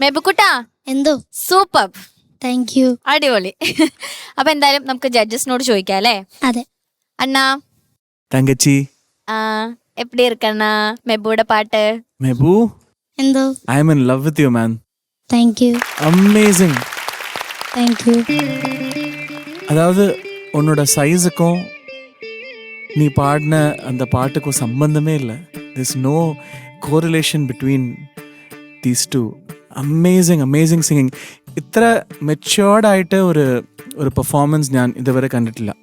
മെബുക്കുട്ടാ എന്തോ super thank U അടിപൊളി അപ്പൊ എന്തായാലും നമുക്ക് ജഡ്ജസിനോട് ചോദിക്കാം അല്ലേ അതെ അണ്ണാ തങ്കച്ചി ആ എപ്പിടി இருக்கண்ணா മെബുടെ പാട്ട് மெபு എന്തോ I am in love with you man thank you amazing thank you அதாவது உன்னோட சைஸுக்கும் நீ பாடின அந்த பாட்டுக்கும் சம்பந்தமே இல்லை this no correlation between these two amazing amazing singing ഇത്ര മെച്ചുവേർഡായിട്ട് ഒരു ഒരു പെർഫോമൻസ് ഞാൻ ഇതുവരെ കണ്ടിട്ടില്ല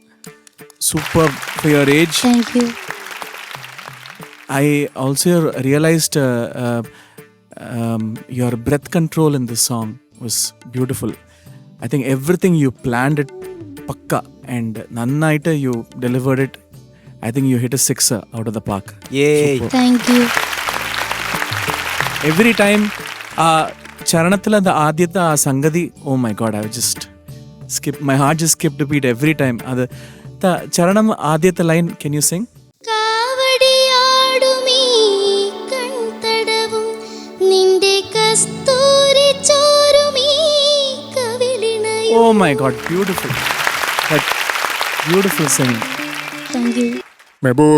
super for your age thank you I also realized uh, uh, um, your breath control in this song was beautiful. I think everything you planned it pakka I think you hit a sixer out of the park. Yay. Super. Thank you every time ആ ചരണത്തിൽ അത് ആദ്യത്തെ ആ സംഗതി oh my God I just skip my heart just skip to beat every time അത് ത- ചരണം ആദ്യത്തെ line can you sing കാവടിയാടുമീ കൺതടവും നിന്റെ കസ്തൂരി ചോരുമീ കവിളിണയും oh my God beautiful beautiful sing Thank you Mebu.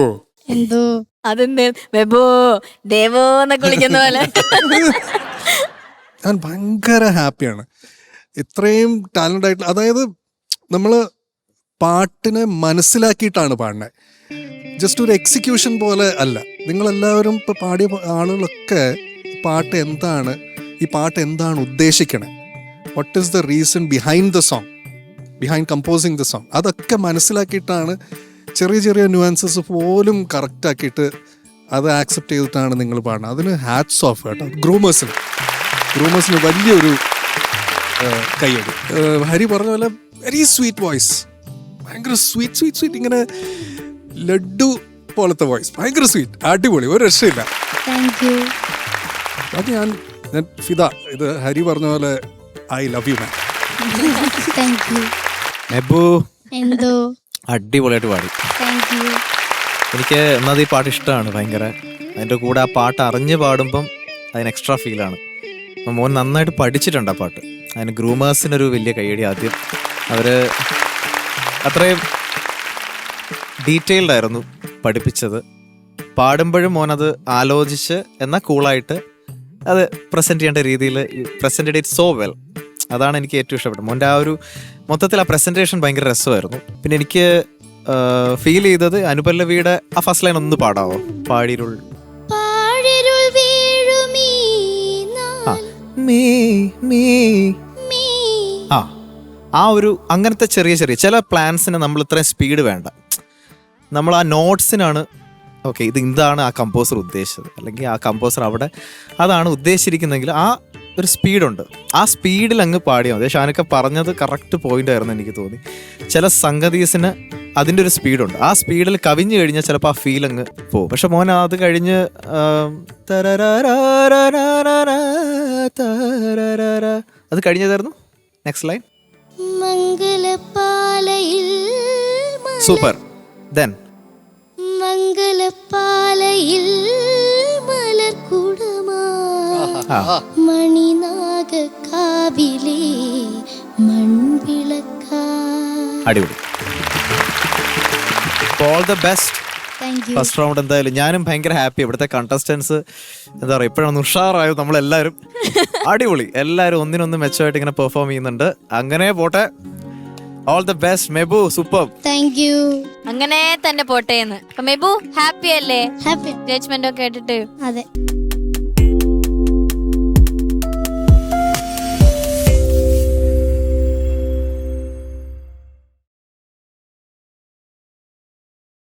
എന്തോ? അതെന്ത്? മെബോ ദേവോ എന്നൊക്കെ വിളിക്കുന്ന പോലെ. ഞാൻ ഭയങ്കര ഹാപ്പിയാണ്. ഇത്രയും ടാലന്റ് ആയിട്ടുള്ള അതായത് നമ്മൾ പാട്ടിനെ മനസ്സിലാക്കിയിട്ടാണ് പാടുന്നത് ജസ്റ്റ് ഒരു എക്സിക്യൂഷൻ പോലെ അല്ല. നിങ്ങളെല്ലാവരും ഇപ്പോൾ പാടിയ ആളുകളൊക്കെ പാട്ട് എന്താണ് ഈ പാട്ട് എന്താണ് ഉദ്ദേശിക്കണേ? What is the reason behind the song behind composing the song അതൊക്കെ മനസ്സിലാക്കിയിട്ടാണ് ചെറിയ ചെറിയ ന്യൂആൻസസ് പോലും കറക്റ്റ് ആക്കിയിട്ട് അത് ആക്സെപ്റ്റ് ചെയ്തിട്ടാണ് നിങ്ങൾ പാടുന്നത്. അതിന് ഹാറ്റ്സ് ഓഫ് കേട്ടോ. ഗ്രൂമേഴ്സിന് ഗ്രൂമേഴ്സിന് വലിയൊരു ആ, ഹരി പറഞ്ഞ പോലെ വെരി സ്വീറ്റ് വോയിസ് ഭയങ്കര സ്വീറ്റ് സ്വീറ്റ് സ്വീറ്റ് ഇങ്ങനെ ലഡു പോലത്തെ വോയിസ് ഭയങ്കര സ്വീറ്റ് അടിപൊളി. ഒരു രക്ഷയില്ല. അത് ഞാൻ ഞാൻ ഫിദ ഇത് ഹരി പറഞ്ഞ പോലെ I love you man thank you Mebu. എന്തോ? അടിപൊളിയായിട്ട് പാടി. എനിക്ക് എന്നത് ഈ പാട്ട് ഇഷ്ടമാണ് ഭയങ്കര. അതിന്റെ കൂടെ ആ പാട്ട് അറിഞ്ഞ് പാടുമ്പം അതിന് എക്സ്ട്രാ ഫീലാണ് അപ്പം മോൻ നന്നായിട്ട് പഠിച്ചിട്ടുണ്ട് ആ പാട്ട്. അതിന് ഗ്രൂമേഴ്സിനൊരു വലിയ കൈയടി ആദ്യം. അവർ അത്രയും ഡീറ്റെയിൽഡ് ആയിരുന്നു പഠിപ്പിച്ചത്. പാടുമ്പോഴും മോനത് ആലോചിച്ച് എന്നാൽ കൂളായിട്ട് അത് പ്രസന്റ് ചെയ്യേണ്ട രീതിയിൽ പ്രസന്റഡ് ഇറ്റ് സോ വെൽ അതാണ് എനിക്ക് ഏറ്റവും ഇഷ്ടപ്പെട്ടത്. മോന്റെ ആ ഒരു മൊത്തത്തിൽ ആ പ്രസന്റേഷൻ ഭയങ്കര രസമായിരുന്നു. പിന്നെ എനിക്ക് ഫീൽ ചെയ്തത് അനുപല്ലവിയുടെ ആ ഫസ്റ്റ് ലൈൻ ഒന്ന് പാടാവോ? പാടിരുൾ. ആ ആ ആ ഒരു അങ്ങനത്തെ ചെറിയ ചെറിയ ചില പ്ലാൻസിന് നമ്മൾ ഇത്രയും സ്പീഡ് വേണ്ട. നമ്മൾ ആ നോട്ട്സിനാണ് ഓക്കെ ഇത് ഇതാണ് ആ കമ്പോസർ ഉദ്ദേശിച്ചത്. അല്ലെങ്കിൽ ആ കമ്പോസർ അവിടെ അതാണ് ഉദ്ദേശിച്ചിരിക്കുന്നതെങ്കിൽ ആ ഒരു സ്പീഡുണ്ട്. ആ സ്പീഡിൽ അങ്ങ് പാടിയാൽ മതി. ഷാനൊക്കെ പറഞ്ഞത് കറക്റ്റ് പോയിന്റ് ആയിരുന്നു എനിക്ക് തോന്നി. ചില സംഗതീസിന് അതിന്റെ ഒരു സ്പീഡുണ്ട്. ആ സ്പീഡിൽ കവിഞ്ഞു കഴിഞ്ഞാൽ ചിലപ്പോൾ ആ ഫീൽ അങ്ങ് പോകും. പക്ഷെ മോൻ അത് കഴിഞ്ഞ്. അത് കഴിഞ്ഞതായിരുന്നു. നെക്സ്റ്റ് ലൈൻ സൂപ്പർ ദെൻ മംഗലപ്പാലയിൽ മലർക്കുടമാ മണിനാഗ മൺവിളക്കാ. അടിപൊളി. All the best first round എന്തായാലും ഞാനും ഭയങ്കര ഹാപ്പി ഇവിടുത്തെ കണ്ടസ്റ്റൻസ് എന്താ പറയുക ഇപ്പോഴാണ് ഉഷാറായത് നമ്മളെല്ലാവരും. അടിപൊളി. എല്ലാവരും ഒന്നിനൊന്ന് മെച്ചമായിട്ട് ഇങ്ങനെ പെർഫോം ചെയ്യുന്നുണ്ട്. അങ്ങനെ പോട്ടെ. All the best Mebu super thank you അങ്ങനെ തന്നെ പോട്ടെ എന്ന്. മെബു ഹാപ്പി അല്ലേ? ഹാപ്പി ജഡ്ജ്മെന്റ് ഒക്കെ കേട്ടിട്ട് അതെ.